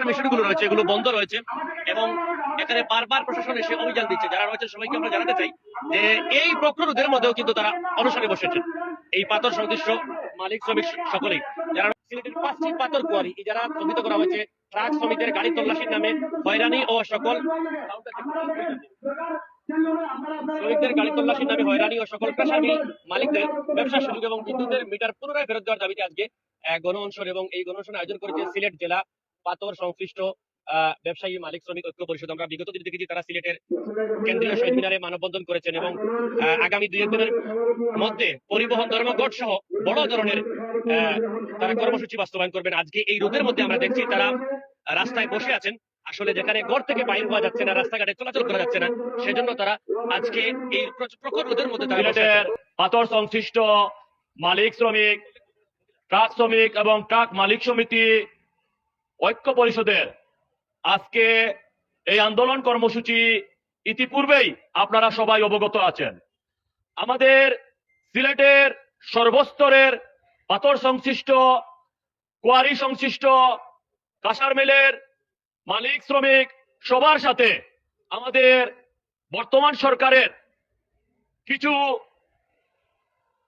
কাটার মেশিনগুলো রয়েছে, এগুলো বন্ধ রয়েছে এবং এখানে বারবার প্রশাসন এসে অভিযান দিচ্ছে। যারা রয়েছে সবাইকে আমরা জানাতে চাই যে এই প্রক্রোধের মধ্যেও কিন্তু তারা অনশনে বসেছেন। এই পাথর সংশ্লিষ্ট মালিক শ্রমিক সকলেই। যারা পাঁচটি পাথর কোয়ারি যারা স্থগিত করা হয়েছে, ট্রাক শ্রমিকদের গাড়ি তল্লাশির নামে হয়রানি ও সকল শ্রমিকদের গাড়ি তল্লাশির নামে হয়রানি ও সকল মালিকদের, ব্যবসা সুযোগ এবং বিদ্যুতের মিটার পুনরায় ফেরত দেওয়ার দাবিতে আজকে গণ অনশন এবং এই গণ অনশন আয়োজন করেছে সিলেট জেলা পাথর সংশ্লিষ্ট ব্যবসায়ী মালিক শ্রমিক ঐক্য পরিষদ আমরা বিগত দিনে দেখেছি তারা সিলেটের কেন্দ্রীয় শহীদ মিনারে মানববন্ধন করেছেন এবং আগামী দুই একদিনের মধ্যে পরিবহন ধর্মঘট সহ বড় ধরনের তারা কর্মসূচি বাস্তবায়ন করবেন আজকে এই রোদের মধ্যে আমরা দেখছি তারা রাস্তায় বসে আছেন আসলে যেখানে ঘর থেকে বাইর হওয়া যাচ্ছে না রাস্তাঘাটে চলাচল করা যাচ্ছে না সেজন্য তারা আজকে এই প্র- প্রখর রোদের মধ্যে সিলেটের। পাথর সংশ্লিষ্ট মালিক শ্রমিক ট্রাক শ্রমিক এবং ট্রাক মালিক সমিতি ঐক্য পরিষদের আজকে এই আন্দোলন কর্মসূচি ইতিপূর্বেই আপনারা সবাই অবগত আছেন। আমাদের সিলেটের সর্বস্তরের পাথর সংশ্লিষ্ট, কোয়ারি সংশ্লিষ্ট, কাঁসার মিলের মালিক, শ্রমিক সবার সাথে আমাদের বর্তমান সরকারের কিছু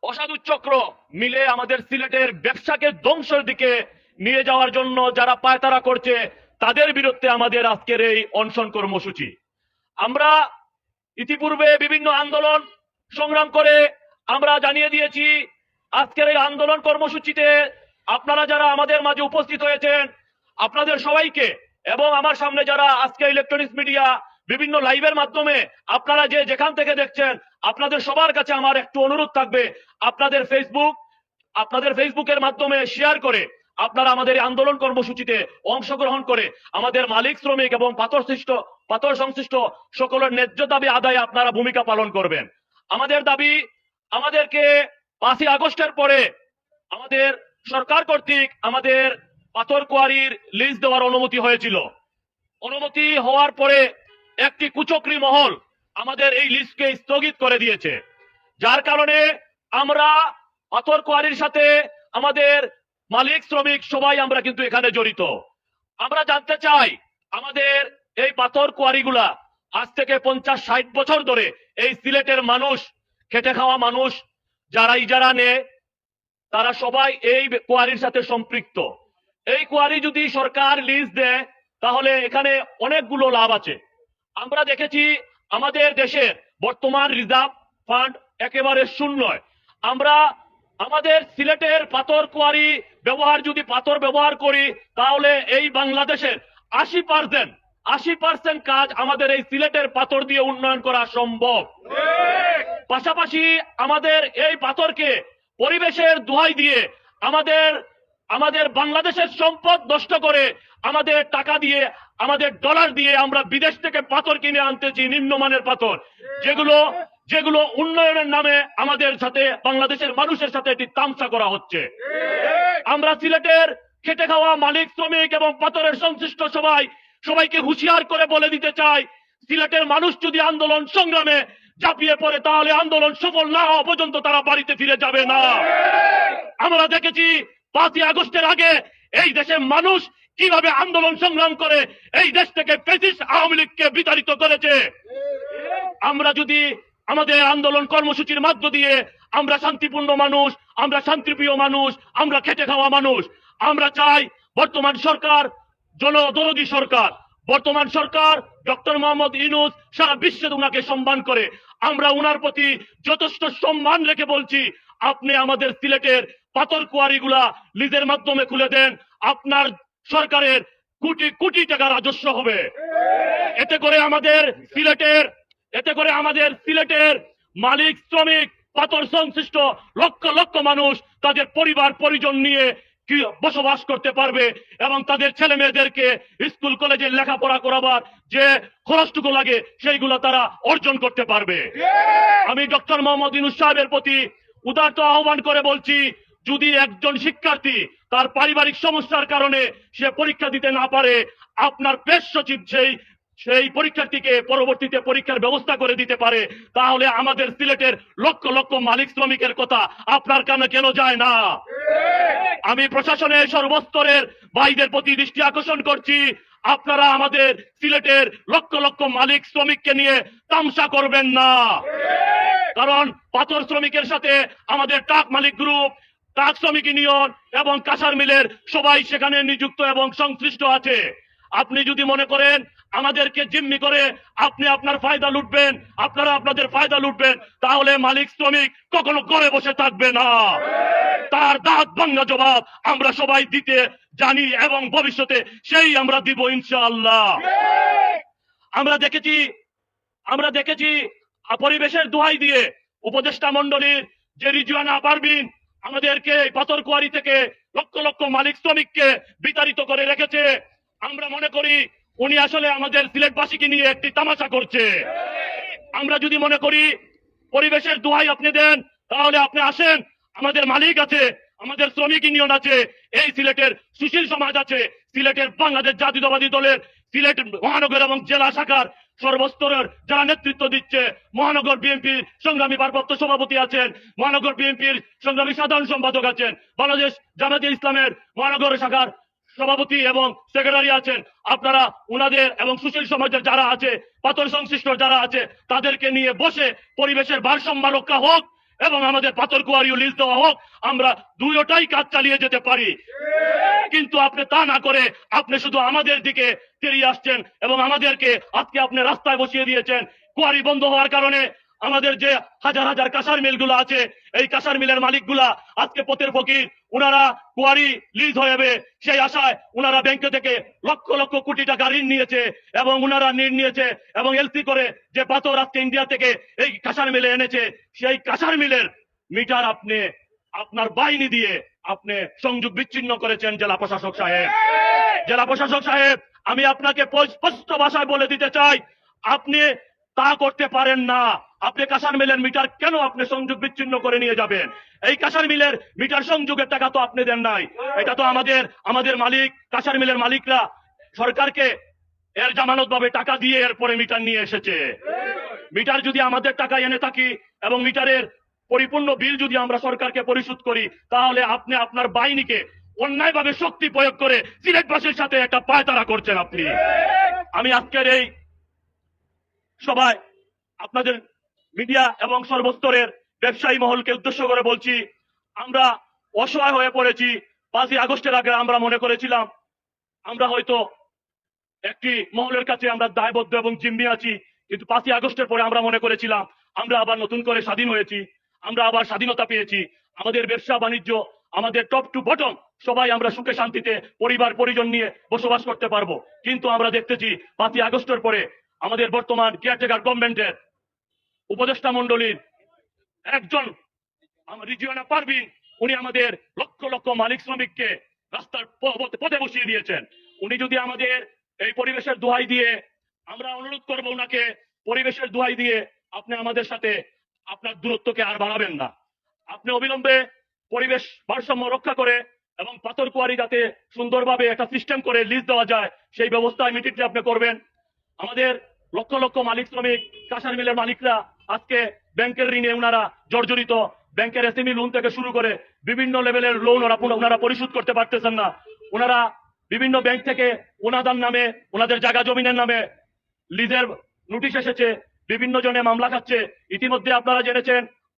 অসাধু চক্র মিলে আমাদের সিলেটের ব্যবসাকে ধ্বংসের দিকে নিয়ে যাওয়ার জন্য যারা পায়তারা করছে, তাদের বিরুদ্ধে আমাদের আজকের এই অনশন কর্মসূচি। আমরা ইতিপূর্বে বিভিন্ন আন্দোলন সংগ্রাম করে আমরা জানিয়ে দিয়েছি, আজকের এই আন্দোলন কর্মসূচিতে আপনারা যারা আমাদের মাঝে উপস্থিত হয়েছেন, আপনাদের সবাইকে এবং আমার সামনে যারা আজকে ইলেকট্রনিক্স মিডিয়া বিভিন্ন লাইভের মাধ্যমে আপনারা যে যেখান থেকে দেখছেন, আপনাদের সবার কাছে আমার একটু অনুরোধ থাকবে, আপনাদের ফেসবুক আপনাদের ফেসবুকের মাধ্যমে শেয়ার করে আপনারা আমাদের আন্দোলন কর্মসূচিতে অংশগ্রহণ করে আমাদের মালিক, শ্রমিক এবং পাথর সৃষ্ট পাথর সংশ্লিষ্ট সকলের ন্যায্য দাবি আদায়ে আপনারা ভূমিকা পালন করবেন। আমাদের দাবি, আমাদেরকে পাঁচই আগস্টের পরে আমাদের সরকার কর্তৃক আমাদের পাথর কোয়ারির লিজ দেওয়ার অনুমতি হয়েছিল। অনুমতি হওয়ার পরে একটি কুচক্রি মহল আমাদের এই লিস্টকে স্থগিত করে দিয়েছে। যার কারণে আমরা পাথর কোয়ারির সাথে আমাদের মালিক, শ্রমিক, সবাই আমরা কিন্তু এখানে জড়িত। আমরা জানতে চাই, আমাদের এই পাথর কোয়ারিগুলা আজ থেকে পঞ্চাশ, ষাট বছর ধরে এই সিলেটের মানুষ, খেটে খাওয়া মানুষ, যারা ইজারা নেয়, তারা সবাই এই কোয়ারির সাথে সম্পৃক্ত। এই কোয়ারি যদি সরকার লিজ দেয়, তাহলে এখানে অনেকগুলো লাভ আছে। আমরা দেখেছি, আমাদের দেশের বর্তমান রিজার্ভ ফান্ড একেবারে শূন্য আমরা আমাদের সিলেটের পাথর কোয়ারি ব্যবহার, যদি পাথর ব্যবহার করি, তাহলে এই বাংলাদেশের আশি পার্সেন্ট আশি পার্সেন্ট কাজ আমাদের এই সিলেটের পাথর দিয়ে উন্নয়ন করা সম্ভব। পাশাপাশি আমাদের এই পাথরকে পরিবেশের দোহাই দিয়ে আমাদের আমাদের বাংলাদেশের সম্পদ নষ্ট করে আমাদের টাকা দিয়ে, আমাদের ডলার দিয়ে আমরা বিদেশ থেকে পাথর কিনে আনতেছি, নিম্নমানের পাথর, যেগুলো যেগুলো উন্নয়নের নামে আমাদের সাথে, বাংলাদেশের মানুষের সাথে এটি তামসা করা হচ্ছে। আমরা সিলেটের খেটে খাওয়া মালিক, শ্রমিক এবং পাথরের সংশ্লিষ্ট সবাই, সবাইকে হুঁশিয়ার করে বলে দিতে চাই, সিলেটের মানুষ যদি আন্দোলন সংগ্রামে ঝাঁপিয়ে পড়ে, তাহলে আন্দোলন সফল না হওয়া পর্যন্ত তারা বাড়িতে ফিরে যাবে না। আমরা দেখেছি, পাঁচই আগস্টের আগে এই দেশের মানুষ কীভাবে আন্দোলন সংগ্রাম করে, এই দেশ থেকে ব্রিটিশ আওয়ামী লীগকে বিতাড়িত করেছে। আমরা যদি আমাদের আন্দোলন কর্মসূচির মধ্য দিয়ে আমরা শান্তিপূর্ণ মানুষ, আমরা শান্তিপ্রিয় মানুষ, আমরা খেটে খাওয়া মানুষ। আমরা চাই বর্তমান সরকার জনদরদী সরকার, বর্তমান সরকার ডক্টর মোহাম্মদ ইনুস সারা বিশ্বে উনাকে সম্মান করে। আমরা উনার প্রতি যথেষ্ট সম্মান রেখে বলছি, আপনি আমাদের সিলেটের পাথর কুয়ারিগুলা লিজের মাধ্যমে খুলে দেন, আপনার সরকারের কোটি কোটি টাকা রাজস্ব হবে। এতে করে আমাদের সিলেটের এতে করে আমাদের সিলেটের মালিক শ্রমিক পাথর সংশ্লিষ্ট লক্ষ লক্ষ মানুষ তাদের পরিবার পরিজন নিয়ে বসবাস করতে পারবে এবং তাদের ছেলে মেয়েদেরকে স্কুল কলেজে লেখাপড়া করাবার যে খরচটুকু লাগে সেইগুলো তারা অর্জন করতে পারবে। আমি ডক্টর মোহাম্মদ ইনুস সাহেবের প্রতি উদার্ত আহ্বান করে বলছি যদি একজন শিক্ষার্থী তার পারিবারিক সমস্যার কারণে সে পরীক্ষা দিতে না পারে আপনার প্রেস সচিব সেই সেই পরীক্ষার্থীকে পরবর্তীতে পরীক্ষার ব্যবস্থা করে দিতে পারে, তাহলে আমাদের সিলেটের লক্ষ লক্ষ মালিক শ্রমিকের কথা আপনার কানে কেন যায় না? আমি প্রশাসনের সর্বস্তরের ভাইদের প্রতি দৃষ্টি আকর্ষণ করছি, আপনারা আমাদের সিলেটের লক্ষ লক্ষ মালিক শ্রমিককে নিয়ে তামসা করবেন না। কারণ পাথর শ্রমিকের সাথে আমাদের ট্রাক মালিক গ্রুপ, ট্রাক শ্রমিক ইউনিয়ন এবং কাঁসার মিলের সবাই সেখানে নিযুক্ত এবং সংশ্লিষ্ট আছে। আপনি যদি মনে করেন আমাদেরকে জিম্মি করে আপনি আপনার ফায়দা লুটবেন, আপনারা আপনাদের ফায়দা লুটবেন, তাহলে মালিক, শ্রমিক কখনো ঘরে বসে থাকবে না। তার দাঁত ভাঙ্গা জবাব আমরা সবাই দিতে জানি এবং ভবিষ্যতে সেই আমরা দিব ইনশাআল্লাহ। আমরা দেখেছি আমরা দেখেছি পরিবেশের দোহাই দিয়ে উপদেষ্টা মন্ডলীর যে রিজুয়ানা পারবিন আমাদেরকে এই পাথর কুয়ারি থেকে লক্ষ লক্ষ মালিক, শ্রমিককে বিতাড়িত করে রেখেছে। আমরা মনে করি উনি আসলে আমাদের সিলেটবাসীকে নিয়ে একটি তামাশা করছে। আমরা যদি মনে করি পরিবেশের দোহাই আপনি দেন, তাহলে আপনি আসেন। আমাদের মালিক আছে, আমাদের শ্রমিক ইউনিয়ন আছে, এই সিলেটের সুশীল সমাজ আছে, সিলেটের বাংলাদেশ জাতীয়তাবাদী দলের সিলেট মহানগর এবং জেলা শাখার সর্বস্তরের যারা নেতৃত্ব দিচ্ছে, মহানগর বিএনপির সংগ্রামী ভারপ্রাপ্ত সভাপতি আছেন, মহানগর বিএনপির সংগ্রামী সাধারণ সম্পাদক আছেন, বাংলাদেশ জামাতে ইসলামের মহানগর শাখার সভাপতি এবং সেক্রেটারি আছেন, আপনারা উনাদের এবং সুশীল সমাজের যারা আছে, পাথর সংশ্লিষ্ট যারা আছে, তাদেরকে নিয়ে বসে পরিবেশের ভারসাম্য রক্ষা হোক এবং আমাদের পাথর কুয়ারিও লিজ দেওয়া হোক, আমরা দুইটাই কাজ চালিয়ে যেতে পারি। কিন্তু আপনি তা না করে আপনি শুধু আমাদের দিকে তেড়িয়ে আসছেন এবং আমাদেরকে আজকে আপনি রাস্তায় বসিয়ে দিয়েছেন। কুয়ারি বন্ধ হওয়ার কারণে আমাদের যে হাজার হাজার কাঁসার মিলগুলো আছে, এই কাঁসার মিলের মালিকগুলা আজকে পথের ফকির, উনারা কুয়ারি লিজ হয়ে যাবে। সেই আশায় উনারা ব্যাংকে থেকে লক্ষ লক্ষ কোটি টাকা ঋণ নিয়েছে এবং উনারা ঋণ নিয়েছে এবং এলসি করে যে পাথর আজকে ইন্ডিয়া থেকে এই কাঁসার মিলে এনেছে, সেই কাঁসার মিলের মিটার আপনি, আপনার বাহিনী দিয়ে আপনি সংযোগ বিচ্ছিন্ন করেছেন জেলা প্রশাসক সাহেব। জেলা প্রশাসক সাহেব, আমি আপনাকে স্পষ্ট ভাষায় বলে দিতে চাই, আপনি তা করতে পারেন না। আপনি কাঁসার মিলের মিটার কেন আপনি সংযোগ বিচ্ছিন্ন করে নিয়ে যাবেন? এই কাঁসার মিলের মিটার সংযোগের টাকা তো আপনি দেন নাই। এটা তো আমাদের আমাদের মালিক, কাঁসার মিলের মালিকরা সরকারকে এর জামানত ভাবে টাকা দিয়ে এরপরে মিটার নিয়ে এসেছে। মিটার যদি আমাদের টাকা এনে থাকি এবং মিটারের পরিপূর্ণ বিল যদি আমরা সরকারকে পরিশোধ করি, তাহলে আপনি আপনার বাহিনীকে অন্যায়ভাবে শক্তি প্রয়োগ করে সিলেটবাসীর সাথে একটা পায়তারা করছেন আপনি। আমি আজকের এই সবাই আপনাদের মিডিয়া এবং সর্বস্তরের ব্যবসায়ী মহলকে উদ্দেশ্য করে বলছি, আমরা অসহায় হয়ে পড়েছি। পাঁচই আগস্টের আগে আমরা মনে করেছিলাম, আমরা হয়তো একটি মহলের কাছে আমরা দায়বদ্ধ এবং জিম্মি আছি, কিন্তু পাঁচই আগস্টের পরে আমরা মনে করেছিলাম, আমরা আবার নতুন করে স্বাধীন হয়েছি, আমরা আবার স্বাধীনতা পেয়েছি। আমাদের ব্যবসা বাণিজ্য, আমাদের টপ টু বটম সবাই আমরা সুখে শান্তিতে পরিবার, পরিজন নিয়ে বসবাস করতে পারব। কিন্তু আমরা দেখতেছি, পাঁচই আগস্টের পরে আমাদের বর্তমান কেয়ারটেকার গভর্নমেন্টের উপদেষ্টা মন্ডলীর একজন রিজিওনা পারবিন উনি আমাদের লক্ষ লক্ষ মালিক শ্রমিককে রাস্তার পথে- বসিয়ে দিয়েছেন। উনি যদি আমাদের এই পরিবেশের দোহাই দিয়ে আমরা অনুরোধ করব ওনাকে পরিবেশের দোহাই দিয়ে আপনি আমাদের সাথে আপনার দূরত্বকে আর বাড়াবেন না। আপনি অবিলম্বে পরিবেশ ভারসাম্য রক্ষা করে এবং পাথর কুয়ারি যাতে সুন্দরভাবে একটা সিস্টেম করে লিজ দেওয়া যায়, সেই ব্যবস্থা ইমিডিয়েটলি আপনি করবেন। আমাদের লক্ষ লক্ষ মালিক শ্রমিক, কাঁসার মিলের মালিকরা আজকে ব্যাংকের ঋণে ওনারা জর্জরিত। ব্যাংকের এসএমই লোন থেকে শুরু করে বিভিন্ন লেভেলের লোন ওনারা পরিশোধ করতে পারতেছেন না। ওনারা বিভিন্ন ব্যাংক থেকে ওনাদার নামে ওনাদের জায়গা জমিনের নামে লিজের নোটিশ এসেছে, বিভিন্ন জনে মামলা খাচ্ছে। ইতিমধ্যে আপনারা জেনেছেন